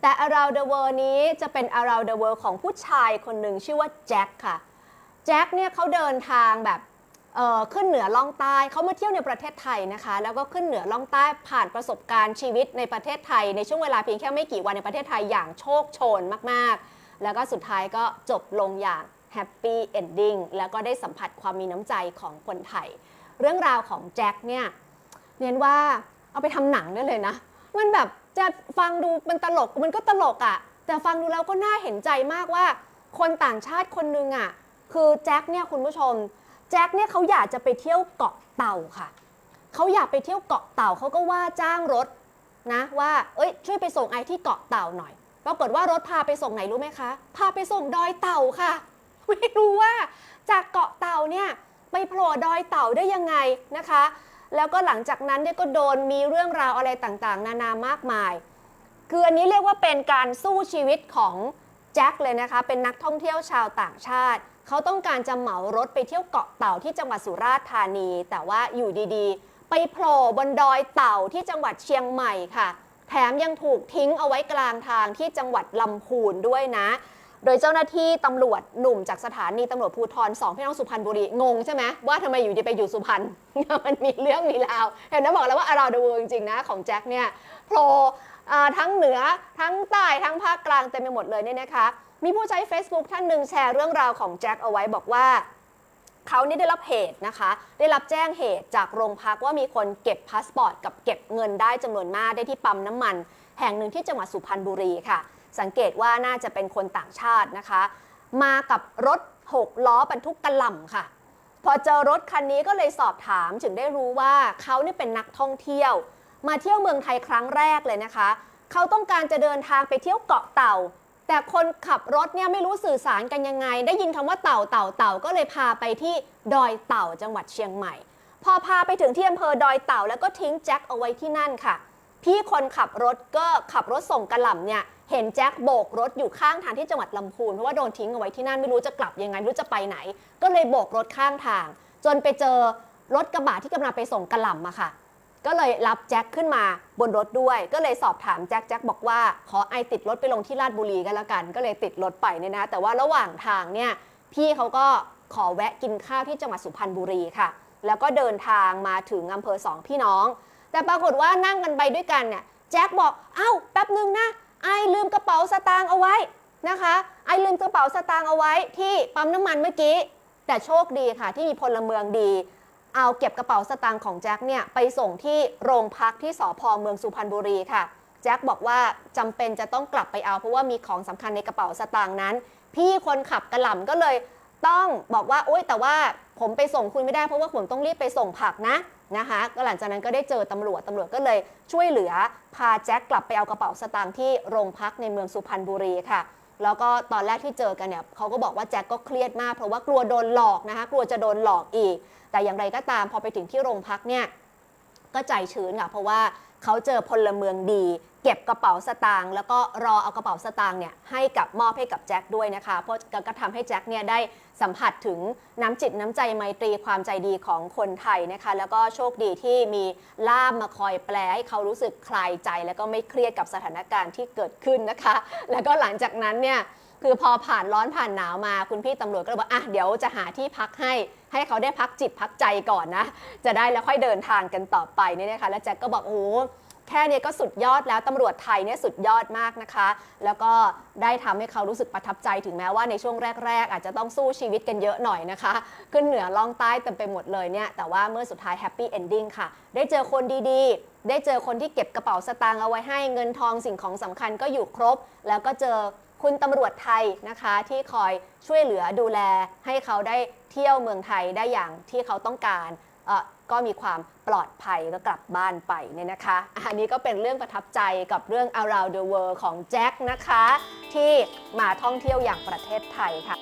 แต่ around the world นี้จะเป็น around the world ของผู้ชายคนหนึ่งชื่อว่าแจ็คค่ะ แจ็คเนี่ยเขาเดินทางแบบขึ้นเหนือล่องใต้เขามาเที่ยวในประเทศไทยนะคะ แล้วก็ขึ้นเหนือล่องใต้ผ่านประสบการณ์ชีวิตในประเทศไทย ในช่วงเวลาเพียงแค่ไม่กี่วันในประเทศไทยอย่างโชคโชนมากๆ แล้วก็สุดท้ายก็จบลงอย่างแฮปปี้เอนดิ้งแล้วก็ได้สัมผัสความมีน้ำใจของคนไทย เรื่องราวของแจ็คเนี่ยเรียนว่าเอาไปทำหนังได้เลยนะ มันแบบ จะฟังดูมันตลกมันก็ตลกอะ่ะ แต่ฟังดูแล้วก็น่าเห็นใจมากว่า คนต่างชาติคนนึงอะ่ะ คือแจ็คเนี่ยคุณผู้ชม แจ็คเนี่ยเขาอยากจะไปเที่ยวเกาะเต่าค่ะ เขาอยากไปเที่ยวเกาะเต่าเขาก็ว่าจ้างรถนะว่า เอ้ย ช่วยไปส่งไอที่เกาะเต่าหน่อย ปรากฏว่ารถพาไปส่งไหนรู้ไหมคะ พาไปส่งดอยเต่าค่ะ ไม่รู้ว่าจากเกาะเต่าเนี่ยไปโผล่ดอยเต่าได้ยังไงนะคะ แล้วก็หลังจากนั้นเนี่ยก็โดนมีเรื่องราวอะไรต่างๆ นานามากมาย คืออันนี้เรียกว่าเป็นการสู้ชีวิตของแจ็คเลยนะคะ เป็นนักท่องเที่ยวชาวต่างชาติ เขาต้องการจะเหมารถไปเที่ยวเกาะเต่าที่จังหวัดสุราษฎร์ธานี แต่ว่าอยู่ดีๆ ไปโผล่บนดอยเต่าที่จังหวัดเชียงใหม่ค่ะ แถมยังถูกทิ้งเอาไว้กลางทางที่จังหวัดลำพูนด้วยนะ โดยเจ้าหน้าที่ตำรวจหนุ่มจากสถานีตำรวจภูธรสองพี่น้องสุพรรณบุรี งงใช่ไหมว่าทำไมอยู่ดีไปอยู่สุพรรณ มันมีเรื่องมีราว เห็นนะบอกแล้วว่าอาราวเดอะเวิร์จริงๆนะของแจ็คเนี่ยโผล่ทั้งเหนือทั้งใต้ทั้งภาคกลางเต็มไปหมดเลยเนี่ยนะคะ มีผู้ใช้ Facebook ท่านหนึ่งแชร์เรื่องราวของแจ็คเอาไว้บอกว่าเขานี่ได้รับเหตุนะคะ ได้รับแจ้งเหตุจากโรงพักว่ามีคนเก็บพาสปอร์ตกับเก็บเงินได้จำนวนมากได้ที่ปั๊มน้ำมัน แห่งหนึ่งที่จังหวัดสุพรรณบุรีค่ะ สังเกตว่าน่าจะเป็นคนต่างชาตินะคะ มากับรถ6ล้อบรรทุกกระหล่ำค่ะ พอเจอรถคันนี้ก็เลยสอบถามถึงได้รู้ว่าเขานี่เป็นนักท่องเที่ยว มาเที่ยวเมืองไทยครั้งแรกเลยนะคะ เขาต้องการจะเดินทางไปเที่ยวเกาะเต่า แต่คนขับรถเนี่ยไม่รู้สื่อสารกันยังไง ได้ยินคำว่าเต่าเต่าเต่าก็เลยพาไปที่ดอยเต่าจังหวัดเชียงใหม่ พอพาไปถึงที่อำเภอดอยเต่าแล้วก็ทิ้งแจ็คเอาไว้ที่นั่นค่ะ พี่คนขับรถก็ขับรถส่งกระหล่ำเนี่ยเห็นแจ็คโบกรถอยู่ข้างทางที่จังหวัดลำพูนเพราะว่าโดนทิ้งเอาไว้ที่นั่นไม่รู้จะกลับยังไงไม่รู้จะไปไหน ก็เลยโบกรถข้างทาง จนไปเจอรถกระบะที่กำลังไปส่งกระหล่ำอะค่ะ ก็เลยรับแจ็คขึ้นมาบนรถด้วย ก็เลยสอบถามแจ็คแจ็คบอกว่าขอไอติดรถไปลงที่ลาดบุรีกันแล้วกัน ก็เลยติดรถไปเนี่ยนะแต่ว่าระหว่างทางเนี่ยพี่เขาก็ขอแวะกินข้าวที่จังหวัดสุพรรณบุรีค่ะ แล้วก็เดินทางมาถึงอำเภอสองพี่น้อง แต่ปรากฏว่านั่งกันไปด้วยกันเนี่ยแจ็คบอกเอ้าแป๊บนึงนะไอลืมกระเป๋าสตางค์เอาไว้นะคะไอลืมกระเป๋าสตางค์เอาไว้ที่ปั๊มน้ำมันเมื่อกี้ แต่โชคดีค่ะที่มีพลเมืองดี เอาเก็บกระเป๋าสตางค์ของแจ็คเนี่ยไปส่งที่โรงพักที่สพเมืองสุพรรณบุรีค่ะแจ็คบอกว่าจำเป็นจะต้องกลับไปเอา เพราะว่ามีของสำคัญในกระเป๋าสตางค์นั้น พี่คนขับกระหล่ำก็เลยต้องบอกว่าโอ๊ยแต่ว่าผมไปส่งคุณไม่ได้เพราะว่าผมต้องรีบไปส่งผักนะ นะคะ ก็หลังจากนั้นก็ได้เจอตำรวจตำรวจก็เลยช่วยเหลือพาแจ็คกลับไปเอากระเป๋าสตางค์ที่โรงพักในเมืองสุพรรณบุรีค่ะแล้วก็ตอนแรกที่เจอกันเนี่ยเขาก็บอกว่าแจ็คก็เครียดมากเพราะว่ากลัวโดนหลอกนะคะกลัวจะโดนหลอกอีก แต่อย่างไรก็ตามพอไปถึงที่โรงพักเนี่ยก็ใจชื้นค่ะเพราะว่า เขาเจอพลเมืองดี เก็บกระเป๋าสตางค์แล้วก็รอเอากระเป๋าสตางค์เนี่ยให้กับมอบให้กับแจ็คด้วยนะคะ เพราะก็ทำให้แจ็คเนี่ยได้สัมผัสถึงน้ำจิตน้ำใจไมตรีความใจดีของคนไทยนะคะ แล้วก็โชคดีที่มีล่ามมาคอยแปลให้เขารู้สึกคลายใจ แล้วก็ไม่เครียดกับสถานการณ์ที่เกิดขึ้นนะคะ แล้วก็หลังจากนั้นเนี่ย คือพอผ่านร้อนผ่านหนาวมาคุณพี่ตำรวจก็เลยบอกอะเดี๋ยวจะหาที่พักให้ให้เขาได้พักจิตพักใจก่อนนะ จะได้แล้วค่อยเดินทางกันต่อไปเนี่ยนะคะ แล้วแจ็คก็บอกโอ้โหแค่เนี้ก็สุดยอดแล้วตำรวจไทยเนี่ยสุดยอดมากนะคะ แล้วก็ได้ทำให้เขารู้สึกประทับใจถึงแม้ว่าในช่วงแรก ๆ อาจจะต้องสู้ชีวิตกันเยอะหน่อยนะคะ ขึ้นเหนือล่องใต้เต็มไปหมดเลยเนี่ย แต่ว่าเมื่อสุดท้ายแฮปปี้เอนดิ้งค่ะ ได้เจอคนดีๆ ได้เจอคนที่เก็บกระเป๋าสตางค์เอาไว้ให้เงินทองสิ่งของสำคัญก็อยู่ครบ แล้วก็เจอ คุณตำรวจไทยนะคะที่คอยช่วยเหลือดูแลให้เขาได้เที่ยวเมืองไทยได้อย่างที่เขาต้องการก็มีความปลอดภัยแล้วกลับบ้านไปเนี่ยนะคะ อันนี้ก็เป็นเรื่องประทับใจกับเรื่อง around the world ของแจ็คนะคะ ที่มาท่องเที่ยวอย่างประเทศไทยค่ะ